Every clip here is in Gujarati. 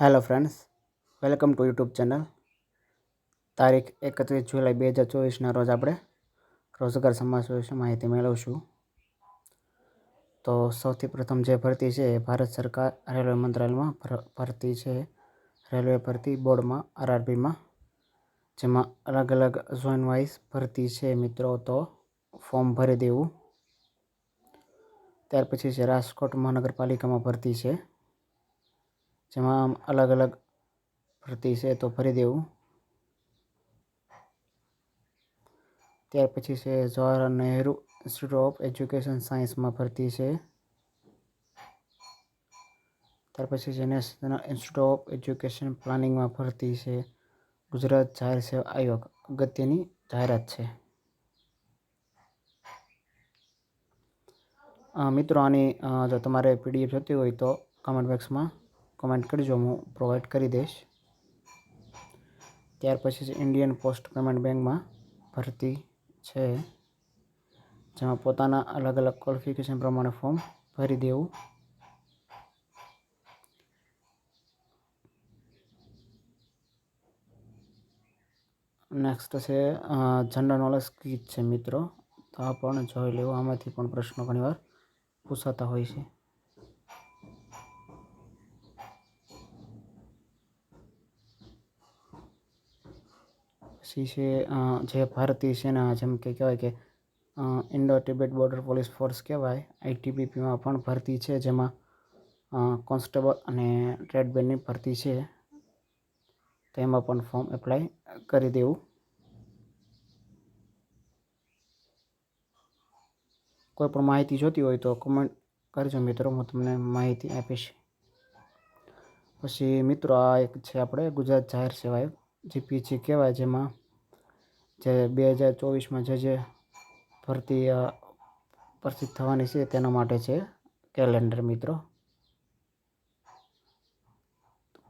Hello friends welcome to YouTube channel તારીખ એકત્રીસ જુલાઈ બે હજાર ચોવીસના રોજ આપણે રોજગાર સમાજ વિશે માહિતી મેળવશું. તો સૌથી પ્રથમ જે ભરતી છે એ ભારત સરકાર રેલવે મંત્રાલયમાં ભરતી છે. રેલવે ભરતી બોર્ડમાં, આરઆરબીમાં, જેમાં અલગ અલગ ઝોન વાઇઝ ભરતી છે મિત્રો. તો ફોર્મ ભરી દેવું. ત્યાર પછી છે રાજકોટ મહાનગરપાલિકામાં ભરતી છે. જેમાં આમ અલગ અલગ ભરતી છે તો ભરી દેવું. ત્યાર પછી છે Jawaharlal Nehru institute of education સાયન્સમાં ભરતી છે. ત્યાર પછી છે નેશનલ ઇન્સ્ટિટ્યૂટ ઓફ એજ્યુકેશન પ્લાનિંગમાં ભરતી છે. ગુજરાત જાહેર સેવા આયોગ અગત્યની જાહેરાત છે. મિત્રો આની જો તમારે પીડીએફ જોતી હોય તો કમેન્ટ બોક્સમાં કમેન્ટ કરજો, હું પ્રોવાઈડ કરી દઈશ. ત્યાર પછી છે ઇન્ડિયન પોસ્ટ પેમેન્ટ બેંકમાં ભરતી છે. જેમાં પોતાના અલગ અલગ ક્વોલિફિકેશન પ્રમાણે ફોર્મ ભરી દેવું. નેક્સ્ટ છે જનરલ નોલેજ કીટ છે મિત્રો. તો આ પણ જોઈ લેવું, આમાંથી પણ પ્રશ્નો ઘણીવાર પૂછાતા હોય છે. પછી છે જે ભારતીય સેના જેમ કે કહેવાય કે Indo Tibet border police force કહેવાય આઈટીબીપીમાં પણ ભરતી છે, જેમાં કોન્સ્ટેબલ અને ટ્રેડબેનની ભરતી છે. તેમાં પણ ફોર્મ એપ્લાય કરી દેવું. કોઈ પણ માહિતી જોતી હોય તો કમેન્ટ કરજો મિત્રો, હું તમને માહિતી આપીશ. પછી મિત્રો, આ એક છે આપણે ગુજરાત જાહેર સેવા જીપીસી કહેવાય જેમાં જે બે હજાર ચોવીસમાં જે જે ભરતી પ્રસિદ્ધ થવાની છે તેના માટે છે કેલેન્ડર મિત્રો.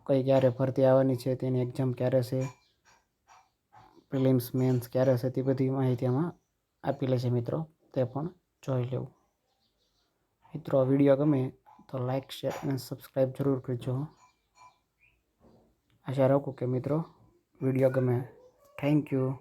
કઈ ક્યારે ભરતી આવવાની છે તેની એક્ઝામ ક્યારે છે પ્રિલિમ્સ મેન્સ ક્યારે છે તે બધી માહિતી આમાં આપેલી છે મિત્રો, તે પણ જોઈ લેવું. મિત્રો વીડિયો ગમે તો લાઈક શેર અને સબસ્ક્રાઈબ જરૂર કરજો. આશા રાખું કે મિત્રો વીડિયો ગમે. Thank you